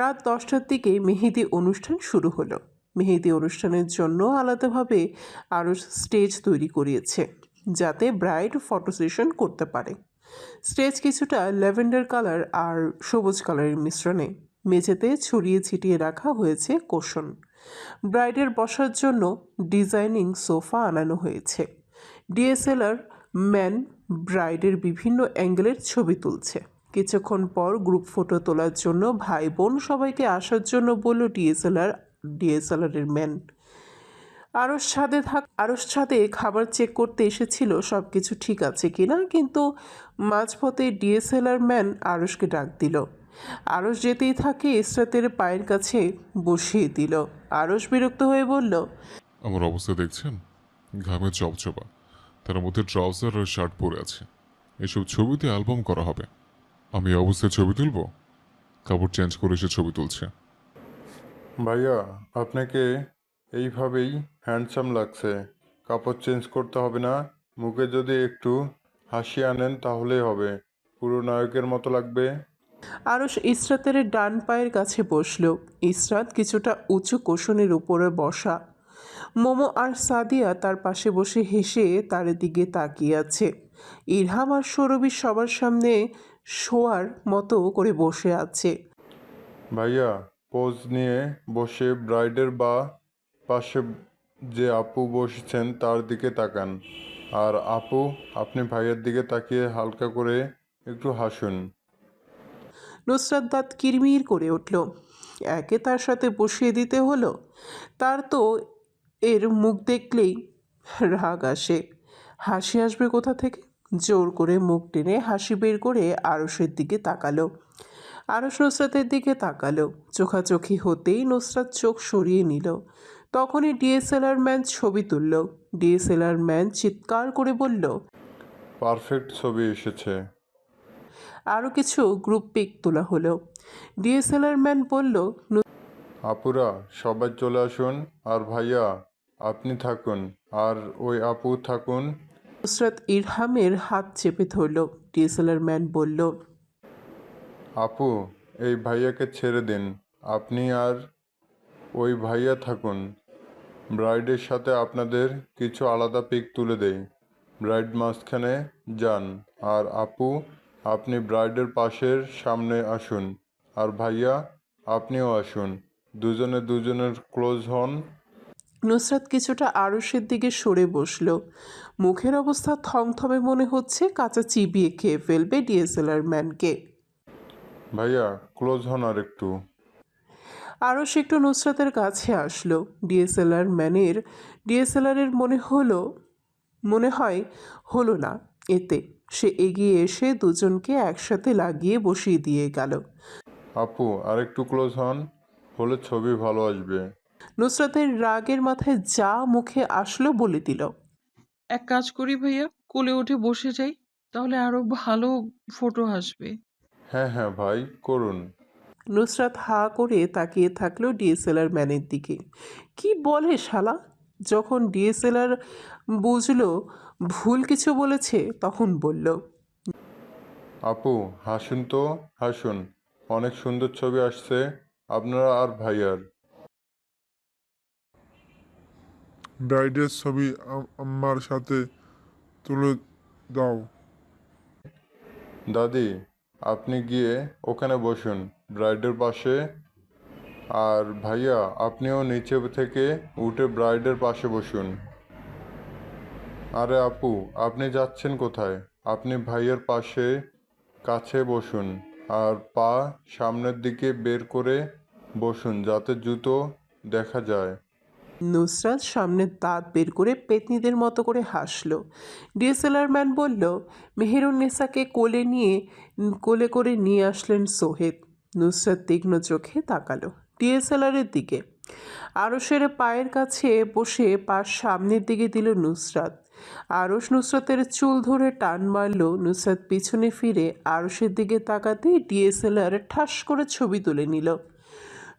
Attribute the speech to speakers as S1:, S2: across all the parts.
S1: রাত দশটার দিকে মেহেদি অনুষ্ঠান শুরু হলো। মেহেদি অনুষ্ঠানের জন্য আলাদাভাবে আরও স্টেজ তৈরি করিয়েছে, যাতে ব্রাইড ফটো সেশন করতে পারে। স্টেজ কিছুটা ল্যাভেন্ডার কালার আর সবুজ কালারের মিশ্রণে মেঝেতে ছড়িয়ে ছিটিয়ে রাখা হয়েছে কোষণ ব্রাইডের বসার জন্য ডিজাইনিং সোফা আনানো হয়েছে। ডিএসএলআর ম্যান ব্রাইডের বিভিন্ন অ্যাঙ্গেলের ছবি তুলছে। কিছুক্ষণ পর গ্রুপ ফটো তোলার জন্য ভাই বোন সবাইকে আসার জন্য বলল ডিএসএলআর, ডিএসএলআরের ম্যান। আরস ছাদে থাক আরস ছাদে খাবার চেক করতে এসেছিল সব কিছু ঠিক আছে কিনা? কিন্তু মাঝপথে ডিএসএলআর ম্যান আরসকে ডাক দিল। আরস যেতেই থাকে, ইসরাতের পায়ের কাছে বসিয়ে দিল। আরস বিরক্ত হয়ে বলল,
S2: আমার অবস্থা দেখছেন? ঘামে চপচপা তার মধ্যে ট্রাউজার আর শার্ট পরে আছে। এসব ছবিতে অ্যালবাম করা হবে। আমি এই অবস্থায় ছবি তুলব? কাপড় চেঞ্জ করে এসে ছবি তুলছে।
S3: ভাইয়া আপনাকে এইভাবেই হ্যান্ডসাম লাগছে। কাপড় চেঞ্জ করতে হবে না। মুখে যদি একটু হাসি আনেন তাহলেই হবে। পুরো নায়কের মতো লাগবে।
S1: আরস ইসরাতের ডান পায়ের কাছে বসল। ইসরাত কিছুটা উঁচু কোষণের উপরে বসা। মোমো আর সাদিয়া তার পাশে বসে হেসে তার দিকে তাকিয়ে আছে। ইরহাম আর সৌরভী সবার সামনে শোয়ার মতো করে বসে আছে।
S3: ভাইয়া পোজ নিয়ে বসে ব্রাইডের বা পাশে যে আপু বসেছেন তার দিকে তাকান। আর আপু আপনি ভাইয়ের দিকে তাকিয়ে হালকা করে একটু হাসুন।
S1: নুসরাত দাঁত কিরমির করে উঠল। একে তার সাথে বসিয়ে দিতে হলো। তার তো এর মুখ দেখলেই রাগ আসে। হাসি আসবে কোথা থেকে? জোর করে মুখ টেনে হাসি বের করে আরসের দিকে তাকালো। আরস নুসরাতের দিকে তাকালো। চোখাচোখি হতেই নুসরাত চোখ সরিয়ে নিল। তখনই ডিএসএলআর ম্যান ছবি তুলল। ডিএসএলআর ম্যান চিৎকার করে বলল
S3: পারফেক্ট ছবি এসেছে।
S1: আরও কিছু গ্রুপ পিক তোলা হলো। ডিএসএলআর ম্যান বলল
S3: আপুরা সবাই চলে আসুন। আর ভাইয়া আপনি থাকুন। আর ওই আপু থাকুন।
S1: নুসরাত ইরহামের হাত চেপে ধরল। ডিএসএলআর ম্যান বলল,
S3: আপু, এই ভাইয়াকে ছেড়ে দিন। আপনি আর ওই ভাইয়া থাকুন। ব্রাইডের সাথে আপনাদের কিছু আলাদা পিক তুলে দেই। ব্রাইড মাঝখানে যান। আর আপু, আপনি ব্রাইডের পাশের সামনে আসুন। আর ভাইয়া, আপনিও আসুন। দুজনে দুজনের ক্লোজ হন।
S1: নুসরাত কিছুটা আরসের দিকে সরে বসল। মুখের অবস্থা থমথমে মনে হচ্ছে কাঁচা চিবিয়ে খেয়ে ফেলবে ডিএসএলআর ম্যানকে।
S3: ভাইয়া ক্লোজ হন আর একটু।
S1: আরস একটু নুসরাতের কাছে আসলো। ডিএসএলআর ম্যানের ডিএসএলআরের মনে হলো মনে হয় হলো না। এতে সে এগিয়ে এসে দুজনকে একসাথে লাগিয়ে বসিয়ে দিয়ে গেল।
S3: আপু আর একটু ক্লোজ হন হলে ছবি ভালো আসবে।
S1: নুসরাতের রাগের মাথায় যা মুখে আসলো বলে দিল।
S4: এক কাজ করি ভাইয়া কোলে উঠে বসে যাই তাহলে আরও ভালো ফটো আসবে।
S3: হ্যাঁ হ্যাঁ ভাই করুন।
S1: নুসরাত হা করে তাকিয়ে থাকল ডিএসএলআর ম্যানের দিকে। কি বলে শালা? যখন ডিএসএলআর বুঝলো ভুল কিছু বলেছে তখন বলল
S3: আপু হাসুন তো? হাসুন অনেক সুন্দর ছবি আসছে আপনারা আর ভাইয়ার।
S5: ব্রাইডের ছবি আম- আমার সাথে তুলে দাও।
S3: দাদি, আপনি গিয়ে ওখানে বসুন, ব্রাইডের পাশে। আর ভাইয়া, আপনিও নিচে থেকে উঠে ব্রাইডের পাশে বসুন। আরে আপু, আপনি যাচ্ছেন কোথায়? আপনি ভাইয়ের পাশে, কাছে বসুন। আর পা সামনের দিকে বের করে বসুন, যাতে জুতো দেখা যায়।
S1: নুসরাত সামনের দাঁত বের করে পেতনিদের মতো করে হাসলো। ডিএসএলআর ম্যান বলল মেহেরুন্নেসাকে কোলে নিয়ে, কোলে করে নিয়ে আসলেন সোহেদ। নুসরাত তীক্ষ্ণ চোখে তাকালো ডিএসএলআরের দিকে। আরসের পায়ের কাছে বসে পার সামনের দিকে দিল নুসরাত। আরস নুসরাতের চুল ধরে টান মারল। নুসরাত পিছনে ফিরে আরসের দিকে তাকাতেই ডিএসএলআর ঠাস করে ছবি তুলে নিল।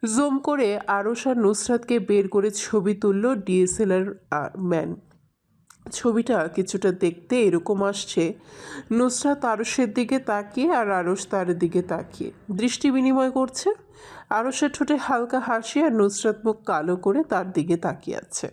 S1: জুম করে আরস আর নুসরাতকে বের করে ছবি তুলল ডিএসএলআর ম্যান। ছবিটা কিছুটা দেখতে এরকম আসছে। নুসরাত আরসের দিকে তাকিয়ে আর আরস তার দিকে তাকিয়ে। দৃষ্টি বিনিময় করছে। আরসের ঠোঁটে হালকা হাসি আর নুসরাত মুখ কালো করে তার দিকে তাকিয়ে আছে।